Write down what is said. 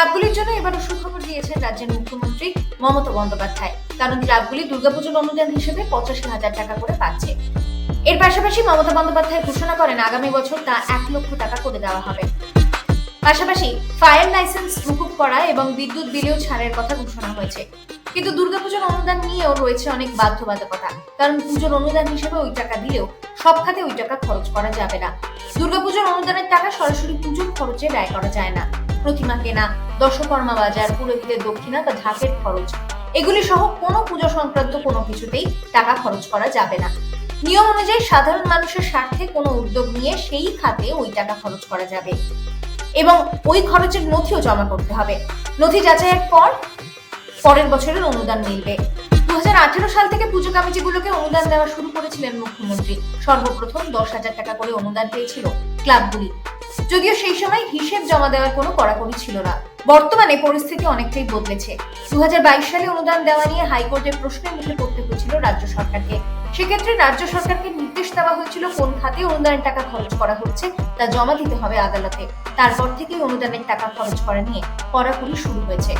ক্লাবগুলির জন্য এবারও সুখবর দিয়েছেন রাজ্যের মুখ্যমন্ত্রী মমতা বন্দ্যোপাধ্যায়। কারণ ক্লাবগুলি দুর্গাপুজোর অনুদান হিসেবে পঁচাশি হাজার টাকা করে পাচ্ছে। এর পাশাপাশি মমতা বন্দ্যোপাধ্যায় ঘোষণা করেন, আগামী বছর তা এক লক্ষ টাকা করে দেওয়া হবে। পাশাপাশি ফায়ার লাইসেন্স মুকুব করা এবং বিদ্যুৎ বিলেও ছাড়ের কথা ঘোষণা হয়েছে। কিন্তু দুর্গাপুজোর অনুদান নিয়েও রয়েছে অনেক বাধ্যবাধকতা। কারণ পুজোর অনুদান হিসেবে ওই টাকা দিলেও সব খাতে ওই টাকা খরচ করা যাবে না। দুর্গাপুজোর অনুদানের টাকা সরাসরি পুজোর খরচে ব্যয় করা যায় না। প্রতিমা কেনা দশকর্মা বাজার, পুরোহিতের দক্ষিণা বা ঢাকের খরচ। এগুলি সহ কোনো পুজো সংক্রান্ত কোনো কিছুতেই টাকা খরচ করা যাবে না। নিয়ম অনুযায়ী সাধারণ মানুষের স্বার্থে কোনো উদ্যোগ নিয়ে সেই খাতে ওই টাকা খরচ করা যাবে। এবং ওই খরচের নথিও জমা করতে হবে। নথি যাচাইয়ের পর পরের বছরের অনুদান মিলবে। দু হাজার আঠেরো সাল থেকে পুজো কমিটিগুলোকে অনুদান দেওয়া শুরু করেছিলেন মুখ্যমন্ত্রী। সর্বপ্রথম দশ হাজার টাকা করে অনুদান পেয়েছিল ক্লাবগুলি। যদিও সেই সময় হিসেব জমা দেওয়ার কোনো কড়াকড়ি ছিল না। বর্তমানে পরিস্থিতি অনেকটাই বদলেছে। দু সালে অনুদান দেওয়া নিয়ে হাইকোর্টের প্রশ্নের মুখে পড়তে হয়েছিল রাজ্য সরকারকে। সেক্ষেত্রে রাজ্য সরকারকে নির্দেশ দেওয়া হয়েছিল কোন খাতে অনুদানের টাকা খরচ করা হচ্ছে তা জমা দিতে হবে আদালতে। তারপর থেকেই অনুদানের টাকা খরচ করা নিয়ে কড়াকড়ি শুরু হয়েছে।